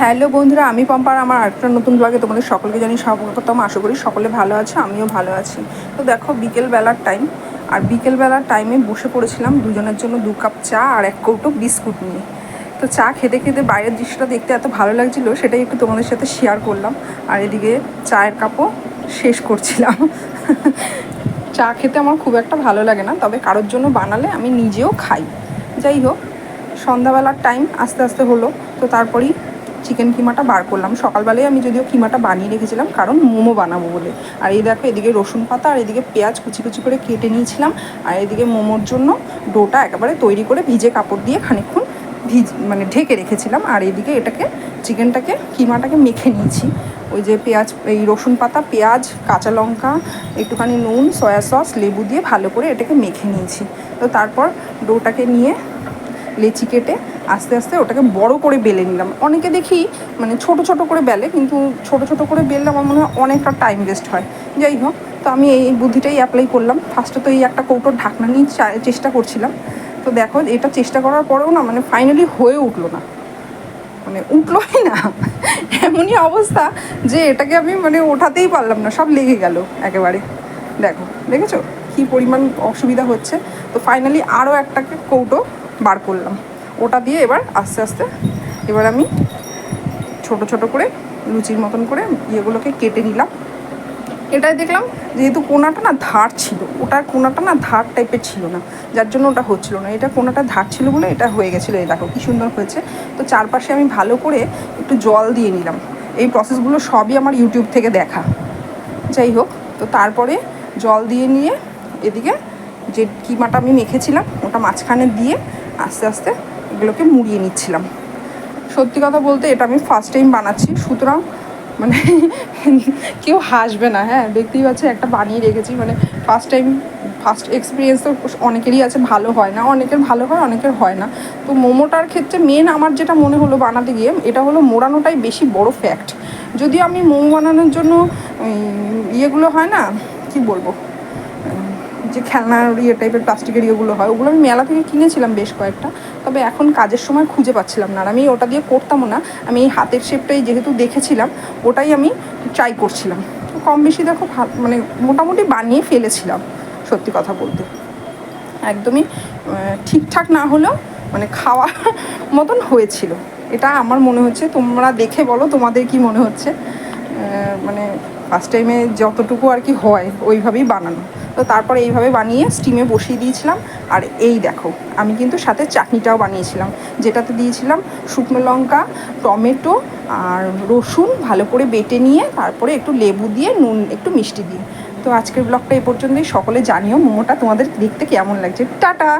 Hello বন্ধুরা, আমি পম্পার, আমার আরেকটা নতুন ব্লগে তোমাদের সকলকে জানি স্বাগতম। আশা করি সকলে ভালো আছে, আমিও ভালো আছি। তো দেখো বিকেল বেলার টাইম আর বিকেল বেলার টাইমে বসে পড়েছিলাম দুজনের জন্য দু কাপ চা আর এক কৌটো বিস্কুট নিয়ে। তো চা খেতে খেতে বাইরের দৃশ্যটা দেখতে এত ভালো লাগছিল, সেটাই একটু তোমাদের সাথে শেয়ার করলাম। আর এদিকে চায়ের কাপও শেষ করছিলাম। চা খেতে আমার খুব একটা ভালো লাগে না, তবে কারোর জন্য বানালে আমি নিজেও খাই। যাই হোক, সন্ধ্যাবেলার টাইম আস্তে আস্তে হলো, তো তারপরেই চিকেন কিমাটা বার করলাম। সকালবেলায় আমি যদিও কিমাটা বানিয়ে রেখেছিলাম, কারণ মোমো বানাবো বলে। আর এই দেখো, এদিকে রসুন পাতা আর এদিকে পেঁয়াজ কুচি কুচি করে কেটে নিয়েছিলাম। আর এদিকে মোমোর জন্য ডোটা একেবারে তৈরি করে ভিজে কাপড় দিয়ে খানিকক্ষণ ভিজ মানে ঢেকে রেখেছিলাম। আর এদিকে এটাকে চিকেনটাকে কিমাটাকে মেখে নিয়েছি। ওই যে পেঁয়াজ, এই রসুন পাতা, পেঁয়াজ, কাঁচা লঙ্কা, একটুখানি নুন সয়া সস লেবু দিয়ে ভালো করে এটাকে মেখে নিয়েছি। তো তারপর ডোটাকে নিয়ে লেচি কেটে আস্তে আস্তে ওটাকে বড় করে বেলে নিলাম। অনেকে দেখি মানে ছোট ছোট করে বেলে, কিন্তু ছোট ছোট করে বেললে আমার মনে হয় অনেকটা টাইম ওয়েস্ট হয়। যাই হোক, তো আমি এই বুদ্ধিটাই অ্যাপ্লাই করলাম। ফার্স্টে তো এই একটা কৌটোর ঢাকনা নিয়ে চেষ্টা করছিলাম। তো দেখো, এটা চেষ্টা করার পরেও না মানে ফাইনালি হয়ে উঠল না। মানে উঠলোই না। এমনই অবস্থা যে এটাকে আমি মানে ওঠাতেই পারলাম না, সব লেগে গেল একেবারে। দেখো, দেখেছ? কী পরিমাণ অসুবিধা হচ্ছে। তো ফাইনালি আরও একটাকে কৌটো বার করলাম। ওটা দিয়ে এবার আস্তে আস্তে এবার আমি ছোট ছোট করে লুচির মতন করে ইয়েগুলোকে কেটে নিলাম। এটাই দেখলাম যেহেতু কোনাটা না ধার ছিল, ওটার কোনাটা না ধার টাইপের ছিল না, যার জন্য ওটা হচ্ছিল না। এটা কোনাটা ধার ছিল বলে এটা হয়ে গেছিল। এই দেখো কী সুন্দর হয়েছে। তো চারপাশে আমি ভালো করে একটু জল দিয়ে নিলাম। এই প্রসেসগুলো সবই আমার ইউটিউব থেকে দেখা। যাই হোক, তো তারপরে জল দিয়ে নিয়ে এদিকে যে কিমাটা আমি মেখেছিলাম, ওটা মাঝখানে দিয়ে আস্তে আস্তে এগুলোকে মুড়িয়ে নিচ্ছিলাম। সত্যি কথা বলতে এটা আমি ফার্স্ট টাইম বানাচ্ছি। সুতরাং মানে কেউ হাসবে না হ্যাঁ? দেখতেই পাচ্ছি একটা বানিয়ে রেখেছি। মানে ফার্স্ট টাইম ফার্স্ট এক্সপিরিয়েন্স তো অনেকেরই আছে, ভালো হয় না। অনেকের ভালো হয়, অনেকের হয় না। তো মোমোটার ক্ষেত্রে মেন আমার যেটা মনে হলো বানাতে গিয়ে, এটা হলো মোড়ানোটাই বেশি বড় ফ্যাক্ট যদিও আমি মোমো বানানোর জন্য ইয়েগুলো হয় না, কি বলব? যে খেলনার ইয়ে টাইপের প্লাস্টিকের ইয়েগুলো হয়, ওগুলো আমি মেলা থেকে কিনেছিলাম বেশ কয়েকটা। তবে এখন কাজের সময় খুঁজে পাচ্ছিলাম না আর আমি ওটা দিয়ে করতামও না। আমি এই হাতের শেপটাই যেহেতু দেখেছিলাম, ওটাই আমি ট্রাই করছিলাম। কম বেশি দেখো মানে মোটামুটি বানিয়ে ফেলেছিলাম, সত্যি কথা বলতে। একদমই ঠিকঠাক না হলেও মানে খাওয়া মতন হয়েছিল। এটা আমার মনে হচ্ছে, তোমরা দেখে বলো তোমাদের কি মনে হচ্ছে। মানে ফার্স্ট টাইমে যতটুকু আর কি হয়, ওইভাবেই বানানো। তো তারপর এইভাবে বানিয়ে স্টিমে বসিয়ে দিয়েছিলাম। আর এই দেখো, আমি কিন্তু সাথে চাটনিটাও বানিয়েছিলাম। যেটাতে দিয়েছিলাম শুকনো লঙ্কা, টমেটো আর রসুন ভালো করে বেটে নিয়ে তারপরে একটু লেবু দিয়ে, নুন একটু মিষ্টি দিয়ে। তো আজকের ব্লগটা এ পর্যন্তই। সকলে জানিও মোমোটা তোমাদের দেখতে কেমন লাগছে। টাটা!